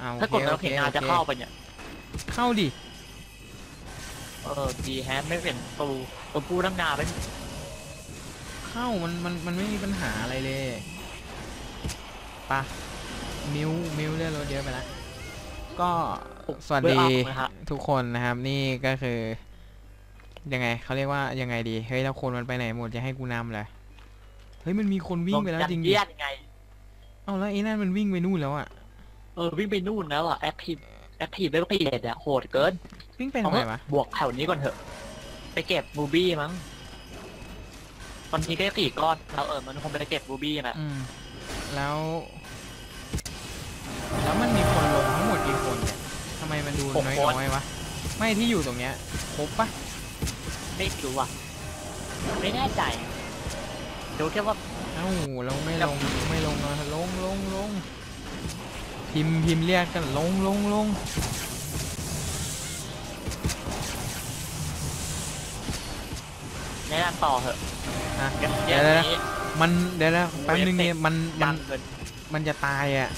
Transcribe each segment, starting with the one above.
เอาถ้ากดแล้วเพลงงานจะเข้าไปเนี่ย เข้าดิ เออดีแฮะไม่เป็นตูตัวผู้ตั้งนานเป็นเข้ามันมันมันไม่มีปัญหาอะไรเลยปะมิวมิวเลื่อนรถเยอะไปแล้วก็สวัสดีนะฮะทุกคนนะครับ นี่ก็คือ ยังไงเขาเรียกว่ายังไงดีเฮ้ยแล้วคนมันไปไหนหมดจะให้กูนำเหรอเฮ้ยมันมีคนวิ่งไปแล้วจริงดิเยียดไงเอาแล้วไอ้นั่นมันวิ่งไปนู่นแล้วอะ เออวิ่งไปนู่นแล้วอะแอคทีฟแอคทีฟไม่ต้องไปเด็ดอะโหดเกินวิ่งไปทำไมวะบวกแถวนี้ก่อนเถอะ ไปเก็บบูบี้มั้งตอนนี้ก็สี่ก้อนแล้วเออมันคงไปเก็บบูบี้นะอืม แล้ว แล้วมันมีคนลงทั้งหมดกี่คนเนี่ยทำไมมันดูน้อยๆวะ ไม่ที่อยู่ตรงเนี้ยครบปะไม่รู้อะไม่แน่ใจรู้แค่ว่าเอ้าเราไม่ลงไม่ลงเนอะลงลงลง พิมพ์พิมพ์เรียกกันลงลงลงแนะนำต่อเถอะอะเดี๋เดี๋ยยววเดี๋เดี๋ยยววนี้มันเดี๋ยวนะแป๊บนึงเนี่ยมันมัดันงเกินมันจะตายอะ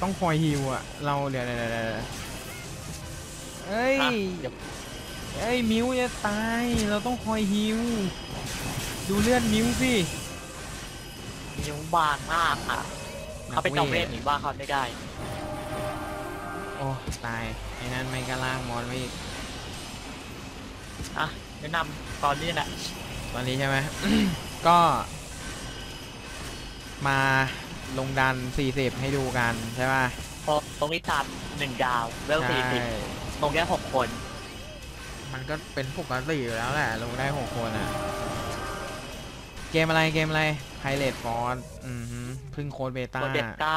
ต้องคอยฮิวอะ เราเดี๋ยวเดี๋ยวเดี๋ยวเดี๋ยวเอ้ยอะเดี๋ยวเอ้ยมิวจะตาย เราต้องคอยฮิว ดูเลือดมิวสินิ้วบางมากอะ เขาไปจองเวทหนีว่าเขาไม่ได้ โอ้ตายไอ้นั่นไม่ก็ล่างมอนไว้อีกอะแนะนำตอนนี้แหละตอนนี้ใช่ไหม ก็ มาลงดัน 40 ให้ดูกันใช่ป่ะพอตรงนี้ทำหนึ่งดาวเวลใช่สี่สิบตรงแค่หกคน มันก็เป็นปกติอยู่แล้วแหละ ลงได้6คนอะ เกมอะไรเกมอะไร ไพเรตฟอร์อือฮึเพึ่งโค้ดเบต้า คนเบก้า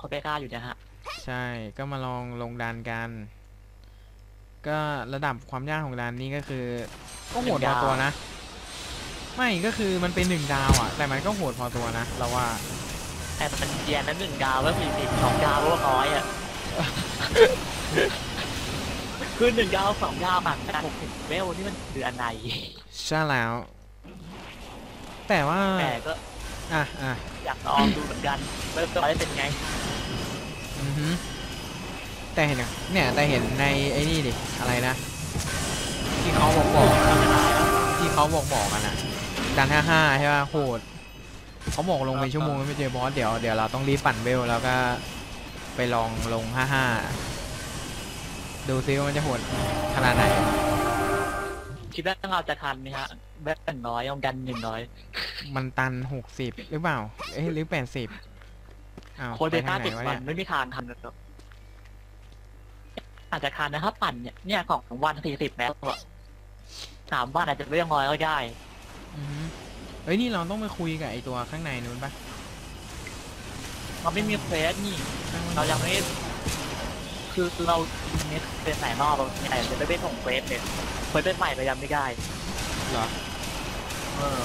คนเบก้าอยู่นะฮะ ใช่ ก็มาลองลงดันกัน ก็ระดับความยากของดันนี้ก็คือ ก็โหดพอตัวนะ ไม่ก็คือมันเป็นหนึ่งดาวอะ แต่มันก็โหดพอตัวนะเราว่า แต่มันเยียนนั้นหนึ่งดาวเวลสี่สิบสองดาวก็น้อยอะ คือหนึ่งดาวสองดาวแบบหกสิบเวลนี่มันคืออะไร ใช่แล้ว แต่ว่าแต่ก็ อะอะอยากลองดูเหมือนกันเวลจะได้เป็นไงอือฮึแต่เห็นอะเนี่ยแต่เห็นในไอ้นี่ดิอะไรนะ ที่เขาบอกบอกที่เขาบอกบอกกันอะดันห้าห้าใช่ป่ะโหดเขาบอกลงไปชั่วโมงไม่เจอบอสเดี๋ยวเดี๋ยวเราต้องรีบปั่นเวลแล้วก็ไปลองลงห้าห้าดูซิว่ามันจะโหดขนาดไหน คิดว่าเราจะทันไหมฮะแบทน้อยเอากันหนึ่งน้อย มันตันหกสิบหรือเปล่า เอ้ยหรือแปดสิบอ้าวโคนเบไปทาต้างไหนติดวะวัเนี่นยไม่มีทางทันหรอกอาจจะทันนะครับปั่นเนี่ยเนี่ยของวันสี่สิบแล้วอะสามวันอาจจะไม่ต้องร้อยก็ได้ อือฮึเฮ้ยนี่เราต้องไปคุยกับไอตัวข้างในนู้นปะเราไม่มีเควสนี่ ข้างในเรายังไม่ คือเราเน็ตเป็นไหนรอบเราไหนจะไม่ไปส่งเควสเลย เควสเป็นใหม่เรายังไม่ได้เหรอเออ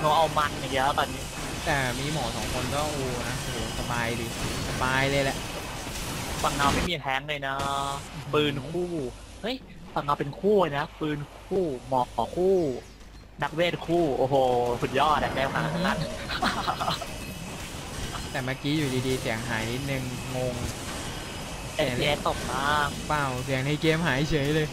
เราเอามันอย่างเงี้ยตอนนี้แต่มีหมอสองคนก็โอ้นะโอ้โหสบายดีสบายเลยแหละฝั่งเราไม่มีแท้งเลยนะ ปืนคู่ เฮ้ยฝั่งเราเป็นคู่เลยนะ ปืนคู่หมอคู่ นักเวทคู่ โอ้โห สุดยอดอะแก้วขนาดนั้นแต่เมื่อกี้อยู่ดีๆเสียงหายนิดนึงงง เอเอตกมากเปล่าเสียงในเกมหายเฉยเลย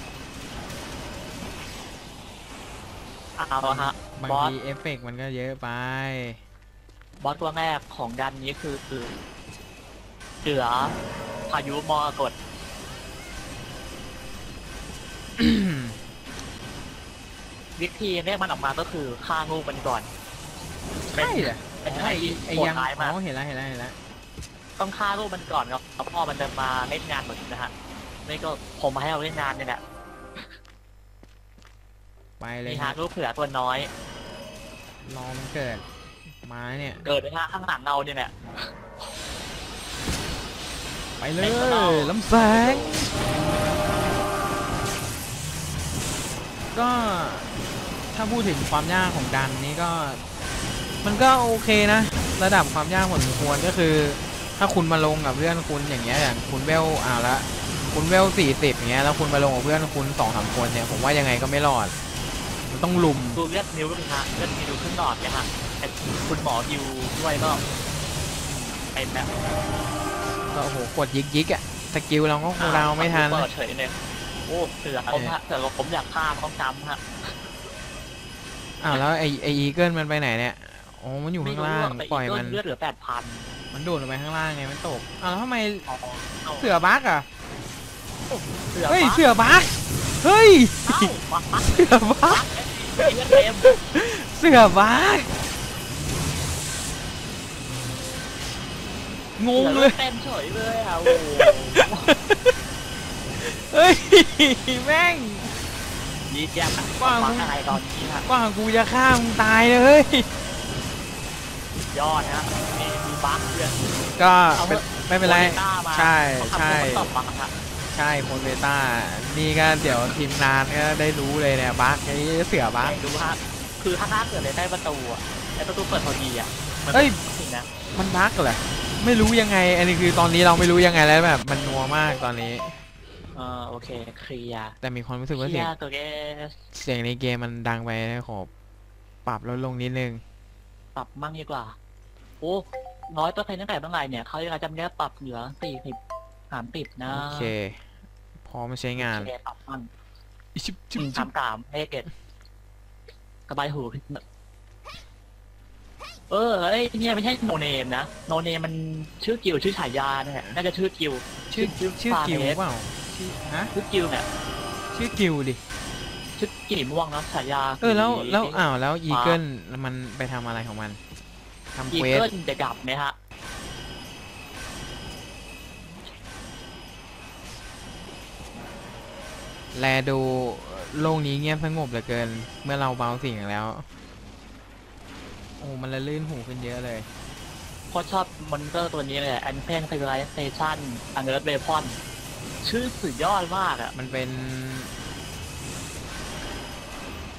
เอาละฮะบางบอสทีเอฟเฟกต์มันก็เยอะไป บอสตัวแรกของดันนี้คือคือเสือพายุมรกตวิธีเรียกมันออกมาก็คือฆ่างูมันก่อน ใช่เหรอเป็นไอ้ไอ้ไอ้โหดยังร้ายมาก อ๋อเห็นแล้วเห็นแล้วเห็นแล้ว ต้องฆ่าลูกมันก่อนครับแล้วพ่อมันจะมาเล่นงานเหมือนนะฮะไม่ก็ผมมาให้เราเล่นงานเนี่ยแหละไปเลยมีคฮะรับลูกเผือตัวน้อย รอมันเกิดมาเนี่ย เกิดนะฮะข้างหลังเราเนี่ยแหละ ไปเลไอ้ยข้างนอกลำแสง ก็ถ้าพูดถึงความยากของดันนี้ก็ มันก็โอเคนะ ระดับความยากพอสมควรก็คือ ถ้าคุณมาลงกับเพื่อนคุณอย่างเงี้ยอย่างคุณเวลอ่าวละคุณเวลสี่สิบอย่างเงี้ยแล้วคุณมาลงกับเพื่อนคุณสองสามคนเนี่ยผมว่ายังไงก็ไม่รอด มันต้องลุมดูเลือดนิ้วก็มีฮะเลือดนิ้วขึ้นหลอดเนี่ยฮะแต่คุณหมอฮิวด้วยก็เป็นแบบก็โอ้โหกดยิกยิกๆอะสกิลเราก็คูลดาวน์ไม่ทันเปิดเฉยเลยโอ้เสือผมฮะเสือผมอยากฆ่าต้องจำฮะอ้าวแล้วไอไออีเกิลมันไปไหนเนี่ย โอ้มันอยู่ข้างล่างไม่รู้ะปล่อยมัน เลือดเหลือแปดพันมันโดดลงไปข้างล่างไง มันตก อ้าวแล้วทำไมเอาเอาเสือบั๊กอะเสือเฮ้ยปั๊บเสือบั๊กเฮ้ยเอ้าปั๊บเสือบั๊กเลือดเต็มเสือบั๊กงงเลยเต็มเฉยเลยอะโอ้โหเฮ้ย แม่งยีแจ๊บว่ามึฟังงอะไรตอนนี้ฮะกว่ากูจะฆ่ามึงตายเลย ยอดฮะมีมีบั๊กด้วยก็เอาเถไม่อะไม่เป็นไรโอต้ามาใช่เขาทำใช่ให้มันตอบบั๊กฮะใช่โพเบต้านี่ก็เดี๋ยวทีมงานก็ได้รู้เลยเนี่ยบั๊กไอ้เสือบั๊กดูฮะคือถ้าถ้าเกิดเลยได้ประตูอะไอ้ประตูเปิดพอดีอะมันเฮ้ยจริงนะมันบั๊กเหรอไม่รู้ยังไง อันนี้คือตอนนี้เราไม่รู้ยังไงแล้วแบบมันนัวมากตอนนี้เออโอเคเคลียร์แต่มีความรู้สึกเคว่าลีเสียยงร์ตัวเกสเสียงในเกมมันดังไปขอปรับลดลงนิดนึง ปรับมั่งดีกว่า โอ้น้อยเปอร์เซ็นต์ตั้งแต่เมื่อไหร่เนี่ยเขาจะจำได้ปรับเหลือสี่สิบสามสิบนะโอเค พร้อมใช้งานโอเคปรับมั่งอิชิบชิบอืมชิบทำตามให้เกตกระบายหูขึ้นมาเออเอ้ยเนี่ยไม่ใช่โนเนมนะโนเนมมันชื่อกิวชื่อฉายาเนี่ยน่าจะชื่อกิว ชื่อชื่อชื่อฟากิวเรสเปล่าชื่อฮะชื่อกิวเนี่ยชื่อกิวดิ ชื่อกี่ม่วงนะฉายาเออแล้วแล้วสีอ้าวแล้วอีเกิลมันไปทำอะไรของมัน ทำอีเควสเกิลจะดับไหมฮะ แลดูโลกนี้เงียบสงบเหลือเกิน เมื่อเราเบาเสิ่งแล้ว โอ้มันละลื่นหูขึ้นเยอะเลยโคตรชอบมอนเตอร์ตัวนี้เลยอันเพนไซไลสเตชันอันเดอร์เบพอนชื่อสุดยอดมากอะมันเป็น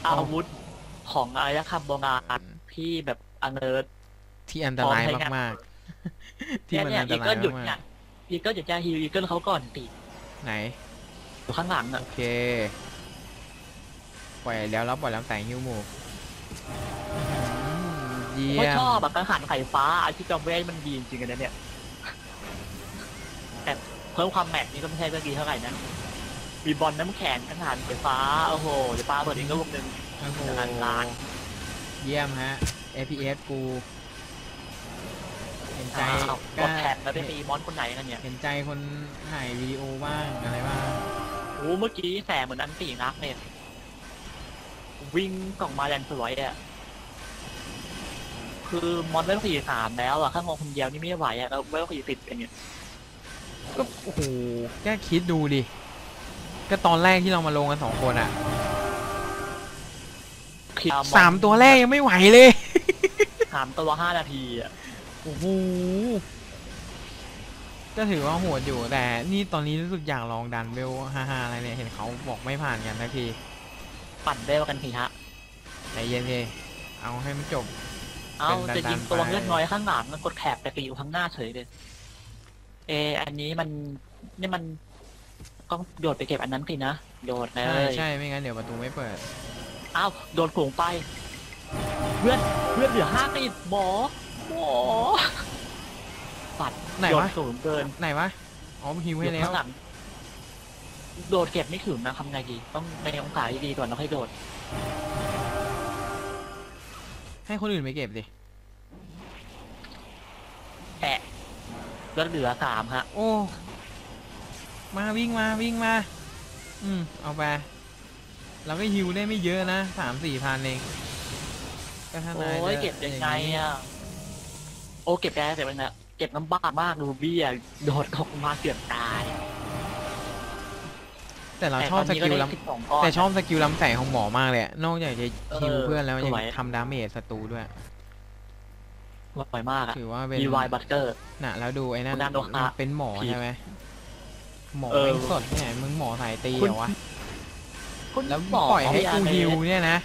อาวุธของอารยธรรมโบราณที่แบบอันเดอร์ ที่อันตรายพร้อมใช้งานมากๆ ที่มันเนี่ยอันตอีราเกิยลหยุดมาเนี่กยอีเกิลหยุดจะฮิวอีเกิลเขาก่อนติๆไหนอยู่ข้างหลังอะโอเคปล่อยแล้วแล้วปล่อยแล้วแต่งฮิวหมูอื้อหือโคเยี่ตยรชอบมแบบกังหันไข่ฟ้าอาชีพจอมเวทมันดีจริงๆนะเนี่ยแต่เพิ่มความแมทนี่ก็ไม่ใช่เรื่องดีเท่าไหร่นะมีบอลน้ำแข็งกังหันไฟฟ้าโอ้โหเดี๋ยวปาเปิดอีกลูกหนึ่งโอ้โหอันตรายเยี่ยมฮะ APS กู เห็นใจอ้าวกกล้าดแท็บแล้วไปตีมอนคนไหนกันเนี่ยเห็นใจคนถ่ายวิดีโอบ้างอะไรบ้างโอ้เมื่อกี้แสงเหมือนอันตีนักเนี่ยวิ่งกล่องมาแรงสวยอะคือมอนเวลสี่สามแล้วอะข้างงคนเดียวนี่ไม่ไหวอะแล้วเวลสี่สิบอย่างเงี้ยก็โอ้โหแค่คิดดูดิ ก็ตอนแรกที่เรามาลงกันสองคนอะเคลียร์อนสามตัวแรกยังไม่ไหวเลย สามตัวห้านาทีอะ โอ้โหก็ถือว่าโหดอยู่แต่นี่ตอนนี้รู้สึกอยากลองดันเวลฮ่าๆอะไรเนี่ยเห็นเขาบอกไม่ผ่านกันสักทีปั่นเวลกันทีฮะใจเย็นเลยเอาให้มันจบ เอาเป็นจะยิงดันๆตัวไป เลือดน้อยข้างหลังมันกดแท็บแต่ตีอยู่ข้างหน้าเฉยเลย เอออันนี้มันนี่มันต้องโดดไปเก็บอันนั้นสินะโดดเลใช่ยใช่ไม่งั้นเดี๋ยวประตูไม่เปิด อ้าวโดนโขงไป เพื่อนเพื่อนเหลือห้าติดหมอ หมอปัดไหนโดวะนสูงเกินไหนวะอ๋อฮิวอให้ยู่แล้วข้างหลังโดดเก็บไม่ถึงนะทำไงดี ต้องในองศาดีๆก่อนแล้วค่อยโดด ให้คนอื่นไปเก็บดิแอะก็เหลือสามฮะ โอ้ มาวิ่งมาวิ่งมา อืมเอาไปเราก็ฮิวได้ไม่เยอะนะสามสี่พันเองก็ถ้าโอ้นายยจะเก็บยังไงอย่างนี้อะโอ้เก็บได้แต่เป็นแบบเก็บน้ำบ้ากมากดูเบี้ยโดดออกมาเกือบตายแต่เราแต่ชอบตสอนนี้ก็กิลได้ล้สิบสองก้อนำแต่ชอบสกิลล้ำแสงของหมอมากเลยอะนอกจากจะฮิวเออเพื่อนแล้วยังสวยทำดาเมจศัตรูด้วยสวยมากอะถือว่าเป็นมีวายบัตเตอร์น่ะแล้วดูไอ้นั่นคุณนาโดคะเป็นหมอผิดใช่ไหมหมอเออไม่สดเนี่ยมึงหมอสายตีคุณเหรอวะคุณแล้วหมอปล่อยให้กูฟาเรฮิวเนี่ยนะ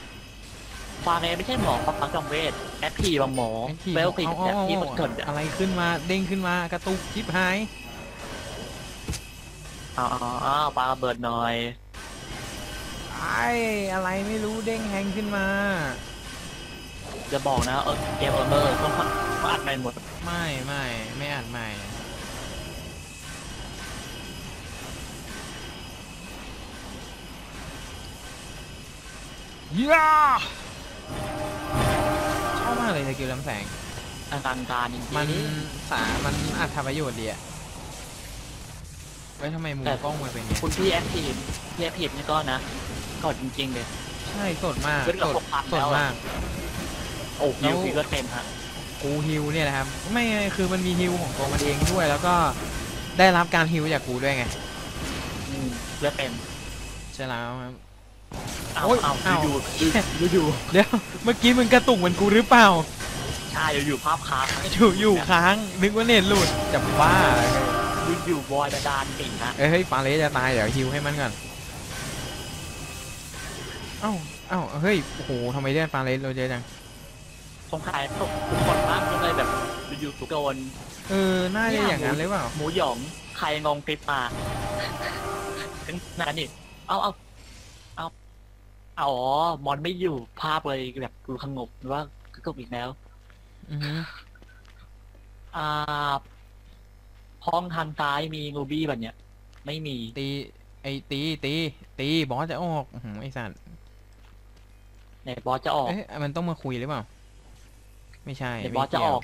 ฟาเรไม่ใช่หมอความฟังจอมเวทแอปพีบางหมอเวลพีแอปพีกดกิดอะไรขึ้นมาเด้งขึ้นมากระตุกคลิปหายอ๋อปลาเบิดหน่อยไอ้อะไรไม่รู้เด้งแหงขึ้นมา จะบอกนะเออเกมเออร์เมอร์ต้องอัดใหม่หมด ไม่ไม่ไม่อัดใหม่呀！Yeah! มากเลยสกิลลำแสงอลังการจริงๆมันสามันอัดทำประโยชน์ดีอะเว้ยทำไมมุมกล้องมันเป็นไงคุณพี่แอคทีฟพี่แอคทีฟนี่ก็นะก็จริงๆเลย ใช่สดมากขึ้นกับสด6,000สดแล้วอะมาก โอ้แล้ยิววฟีก็เต็มฮะกูฮิวเนี่ยนะครับ ไม่คือมันมีฮิวของตัวมันเองด้วย แล้วก็ได้รับการฮิวจากกูด้วยไงอืมเลือดเต็มใช่แล้วครับ เอาโอ้ยเอาเอาอยู่อยู่อยู่เดี๋ยวเมื่อกี้มึงกระตุกเหมือนกูหรือเปล่า ใช่อยู่อยู่ภาพค้างอยู่อยู่ค้างนึกว่าเน็ตหลุดจะบ้าเลยอยู่อยู่บอยดาดานติ่งฮะเอ้ยเฮ้ยฟาเลสจะตายเดี๋ยวฮิวให้มันก่อนเอ้าเอ้าเฮ้ยโอ้โหทำไมเลือดฟาเลสเราเยอะจังสงสัยทุกทุกคนมากก็เลยแบบอยู่อยู่โดนเออน่าจะอย่างนั้นหรือเปล่าหมูหยองใครงงคลิปมาถึงนั่นนี่เอาเอาเอาเอาอ๋อมอนไม่อยู่ภาพเลยแบบดูขงบหรือว่าก็อีกแล้ว อือฮึอ่าห้องทางซ้ายมีงูบี้แบบเนี้ย ไม่มี ตีไอตีตีตีบอสจะออกอื้อหือไอสัตว์ในบอสจะออกเอ๊ะมันต้องมาคุยหรือเปล่า ไม่ใช่ในบอสจะออก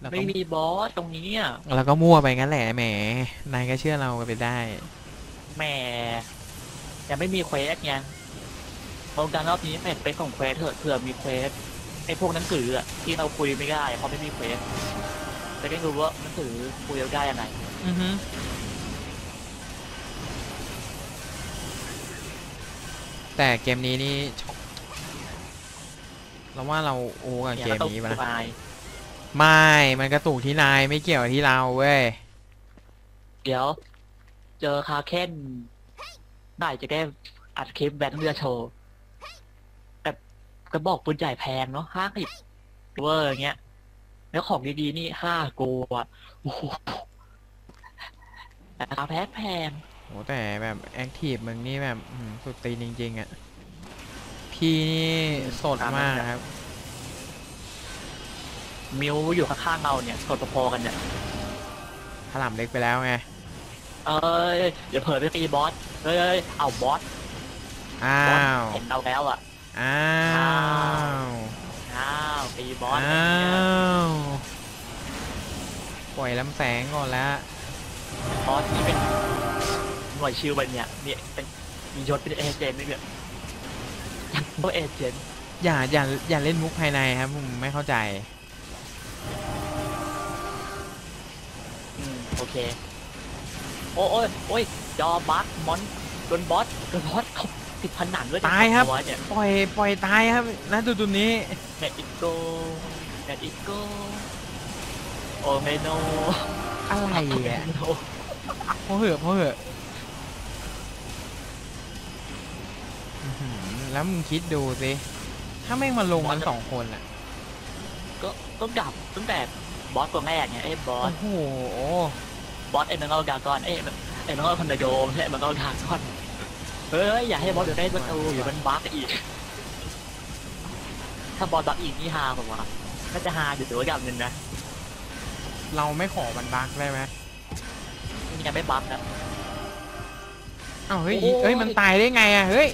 แล้วก็ไม่มีบอสตรงนี้อะแล้วก็มั่วไปงั้นแหละแหมนายก็เชื่อเราไปได้ แหม ยังไม่มีเควสไงโครงการรอบนี้แม่ไปส่งเควสเถอะเผื่อมีเควสไอ้พวกหนังสืออะที่เราคุยไม่ได้เพราะไม่มีเควสจะได้รู้ว่าหนังสือคุยแล้วได้ยังไงอือฮึแต่เกมนี้นี่ชอบเราว่าเราโอ้กับเนี่ยเกมเราต้องนี้ดูปะนะอายไม่ มันกระตุกที่นายไม่เกี่ยวกับที่เราเว้ย เดี๋ยว เจอคาเคน ได้จะได้อัดคลิปแบทเรือโชว์แบบกระบอกปืนใหญ่แพงเนาะห้าสิบเวอร์อย่างเงี้ย แล้วของดีๆนี่ห้าโกอะโอ้โหราคาแพงแพงโอ้แต่แบบแอคทีฟมึงนี่แบบอื้อหือสุดตีนจริง ๆ อะ พี่นี่สดมากครับ มิวอยู่ข้างๆเราเนี่ยกดพอๆกันเนี่ยถล่มเล็กไปแล้วไง เอ้ยอย่าเผลอไปตีบอส เอ้ยเอาบอสอ้าบอสว เห็นเราแล้วอะ อ้าว อ้าวตีบอสอ้าวปล่อยลำแสงก่อนแล้วบอสนี่เป็นหน่วยชิลแบบเนี่ยเนี่ยเป็นมียศเป็นเอเจนต์นี่เนี่ยตัวเอเจนต์อย่าอย่าอย่าเล่นมุกภายในครับผมไม่เข้าใจ อืมโอเค โอ้โอ้ยโอ้ยจอบัสมอนโดนบอสโดนบอสเขาติดผนังด้วยตายครับตัวเนี่ยปล่อยปล่อยตายครับณจุดจุดนี้แมดอิโกแมดอิโกโอเมโนอะไรอะโนพอเหอะพอเหอะอื้อหือแล้วมึงคิดดูสิถ้าแม่งมาลงกันสองคนอะก็ก็ดับตั้งแต่บอสตัวแรกไงไอ้บอโอ้สโห บอสเอ็นนังกากอนเอ้ยเอ็นนังคอนโดไม่ใช่เอ็นนังกากอนเฮ้ยอย่าให้บอสเดี๋ยวได้ประตูอยู่มันบั๊กอีก ถ้าบอสบั๊กอีกนี่ฮาผมว่าน่าจะฮาอยู่ตัวอย่างหนึ่งนะเราไม่ขอมันบักได้ไหมนี่ยังไม่บั๊กนะอ้าวเฮ้ยโอ้ยเฮ้ยมันตายได้ไงอะเฮ้ย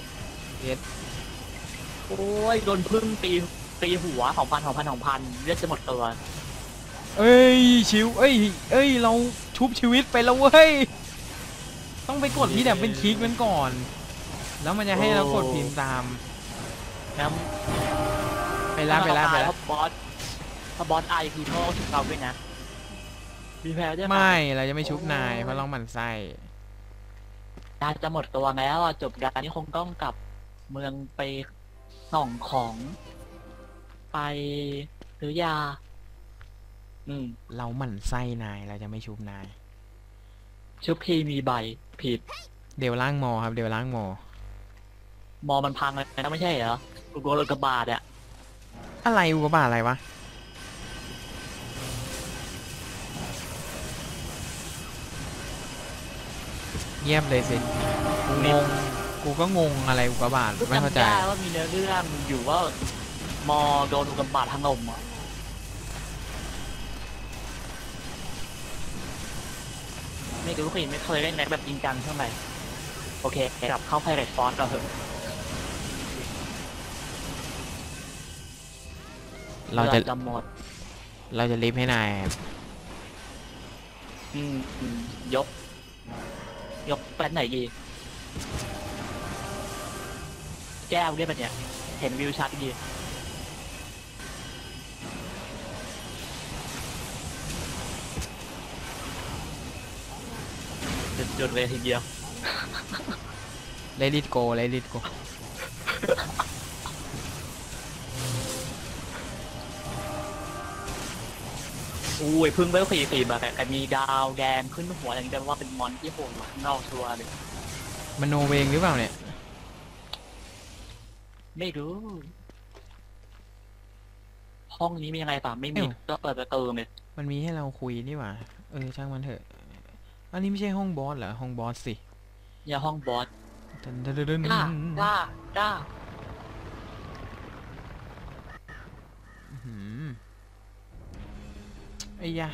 โอ้ยโดนพึ่งตีตีหัวสองพันสองพันสองพันเลือดจะหมดตัวเอ้ยชิวเอ้ยเอ้ยเรา ชุบชีวิตไปแล้วเว้ย ต้องไปกดที่แบบเป็นคลิกมันก่อน แล้วมันจะให้เรากดพิมพ์ตามนะไปแล้วไปแล้วไปแล้วถ้าบอสถ้าบอสไอคือโทษถึงเราด้วยนะมีแพ้ได้ไหมไม่เราจะไม่ชุบนายเพราะเราหมั่นไส้น่าจะหมดตัวแล้วอะจบการนี้คงต้องกลับเมืองไปส่องของ ไปหรือยาอืม เราหมั่นไส้นายเราจะไม่ชุบนาย ชุบพีมีใบผิด เดี๋ยวล่างมอครับ เดี๋ยวล่างมอ มอมันพังเลยนะไม่ใช่เหรอกูโกลกระบาดอะอะไรอุกกาบาตอะไรวะเงียบเลยสิกูงงกูก็งงอะไรอุกกาบาตไม่เข้าใจจำได้ว่ามีเนื้อเรื่องอยู่ว่ามอโดนอุกกาบาตถล่มอะ ไม่รู้เคยไม่เคยเล่นแม็กแบบจริงจังเท่าไหร่โอเคกลับเข้าไพเรตฟอร์เราเถอะ เราจะ หมด เราจะลิฟให้นายครับอืมอืมยก ยกแป้นไหนดีแก้วเรียกมันเนี่ย เห็นวิวชัดดี จุดๆเลยทีเดียว เลดิตโกเลดิตโกอุ้ยเพึ่งเวลสี่สี่มาแต่มีดาวแดงขึ้นหัวอย่างนี้แปลว่าเป็นมอนที่โหดกว่าข้างนอกชัวร์เลยมันโนเวงหรือเปล่าเนี่ย ไม่รู้ ห้องนี้มียังไงป่ะไม่มีเอ้าก็เปิดประตูเลยมันมีให้เราคุยนี่หว่า เออช่างมันเถอะ อันนี้ไม่ใช่ห้องบอสเหรอห้องบอสสิเนี่ยห้องบอสดันดันดันดันกล้ากล้ากล้าอื้อหือไอ้ยะ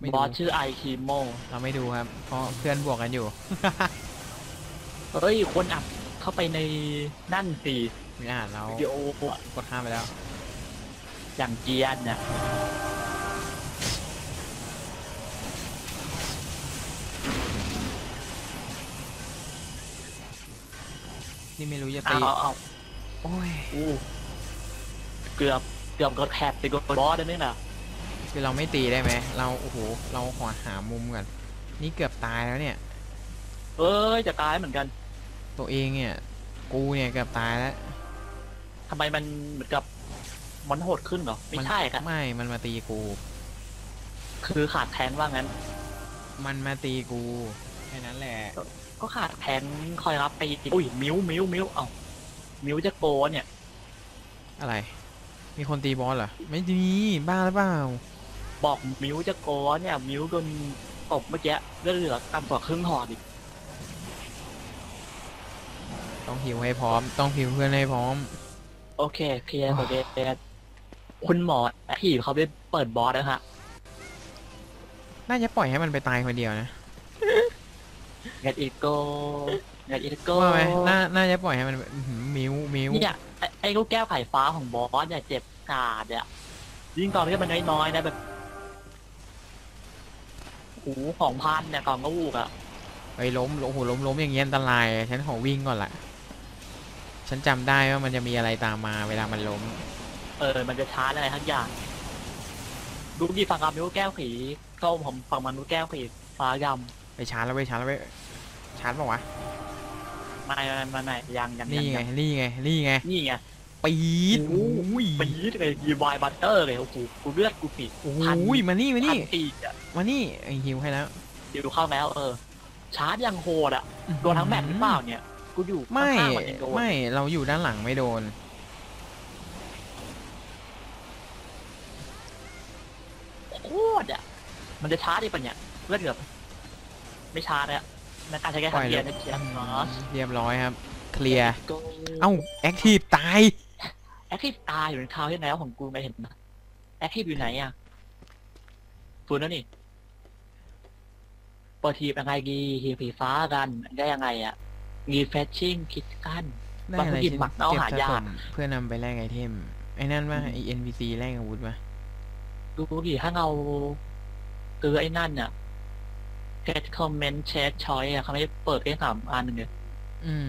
ไม่บดูอสชื่อไอคิโมเราไม่ดูครับ เพราะเพื่อนบวกกันอยู่ เฮ้ย คนอัดเข้าไปในนั่นสิไม่อ่านเราวิดีโออะกดข้ามไปแล้ว อย่างเกียนเนี่ย นี่ไม่รู้จะเอาตีเอาเอาโอ้ยอู้เกือบเกือบกดแคปไปกดบอสได้ไหมน่ะคือเราไม่ตีได้ไหมเราโอ้โหเราขอหามุมก่อนนี่เกือบตายแล้วเนี่ย เอ้ยจะตายเหมือนกันตัวเองเนี่ยกูเนี่ยเกือบตายแล้วทำไมมันเหมือนกับมันโหดขึ้นเหรอไม่ใช่ครับไม่มันมาตีกู คือขาดแทงว่างั้น มันมาตีกูแค่นั้นแหละ ก็ขาดแทงคอยรับไปอุ้ยมิ้วมิ้วมิ้วเอ้ามิ้วจะโกนเนี่ย อะไร มีคนตีบอสเหรอ ไม่มีบ้าหรือเปล่า บอกมิ้วจะโกนเนี่ย มิ้วโดนตบเมื่อกี้เลือดเหลือต่ำกว่าครึ่งหอดอีกต้องหิวให้พร้อม ต้องหิวเพื่อนให้พร้อม โอเคเคลียร์โอเคคุณหมอที่เขาไปเปิดบอสนะฮะ น่าจะปล่อยให้มันไปตายคนเดียวนะเงดอีโก้เงดอีโก้ว่าไหมน่าน่าจะปล่อยให้มันอื้อหือมิวมิวเนี่ยไอ้ไอ้ลูกแก้วไข่ฟ้าของบอสเนี่ยเจ็บกาดเนี่ยยิ่งตอนที่มันน้อยๆนะแบบโอ้โหของพันเนี่ยกล่องก็วูกอะไปล้มโอ้โหล้มล้มอย่างเงี้ยอันตรายฉันขอวิ่งก่อนละฉันจำได้ว่ามันจะมีอะไรตามมาเวลามันล้ม เออ มันจะช้าอะไรทั้งอย่างดูดีฟังกับนิ้วแก้วขีส้มผมฟังมันนิ้วแก้วขีฟ้าย ไปชาร์จแล้วไปชาร์จแล้วไปชาร์จเปล่าวะำไม่ไม่ไม่ไม่ยังยังนี่ไงยังนี่ไงนี่ไงนี่ไงปี๊ดโอ้โอ้ยปี๊ดเลยยีวายบัตเตอร์เลยโอ้โหกูเลือดกูปีโอ้พันยมานี่มาพันี่นปีอะมานี่ไอฮิวให้แล้วเดี๋ยวดูเข้าแล้วเออ ชาร์จยังโหดอะโดนทั้งแมปหรือเปล่าเนี่ยกูอยู่ไม่ข้างๆมันยังโดนไม่เราอยู่ด้านหลังไม่โดนโคตรอะมันจะชาร์จได้ปะเนี่ยเลือดเกือบ ไม่ชาร์จเลยอะในการใช้แค่ปล่อยทำเกียแล้ร์วนะเกียร์เนาะเรียบร้อยครับ เคลียร์ก็เอ้า แอคทีฟตาย แอคทีฟตายอยู่ในคราวที่แล้วของกูไม่เห็นนะแอคทีฟอยู่ไหนอะฟูนแล้วนี่เปิดทีมยังไงดีทีมผีฟ้ากันได้ยังไงอะมีแฟชชิ่งคิดกันได้อะไรบางทีชิ้นหมักเอาเก็บหาสะยากสมเพื่อนำไปแลกไอเทม ไอ้นั่นว่าอืมไอ NPC แลกอาวุธมาดูดิถ้าเราซื้อไอ้นั่นอะ get comment chat choice อะเขาไม่ได้เปิดแค่สามอันหนึ่งเลยอืม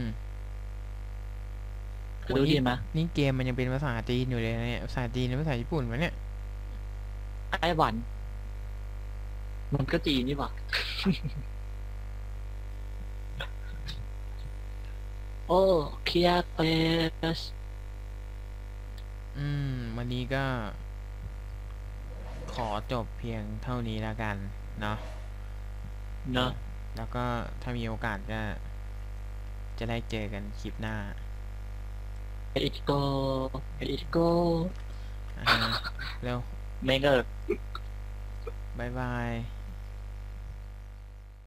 ดูดีไหมนี่เกมมันยังเป็นภาษาจีนอยู่เลยนะเนี่ยภาษาจีนหรือภาษาญี่ปุ่นวะเนี่ยไต้หวัน มันก็จีนนี่หว่าโอ้เคลียร์เปสอืม วันนี้ก็ ขอจบเพียงเท่านี้แล้วกัน เนาะ เนอะแล้วก็ถ้ามีโอกาสก็ จะได้เจอกันคลิปหน้าเออิโกเออิโกอ่าฮะเร็วเมงเกอร์บายบาย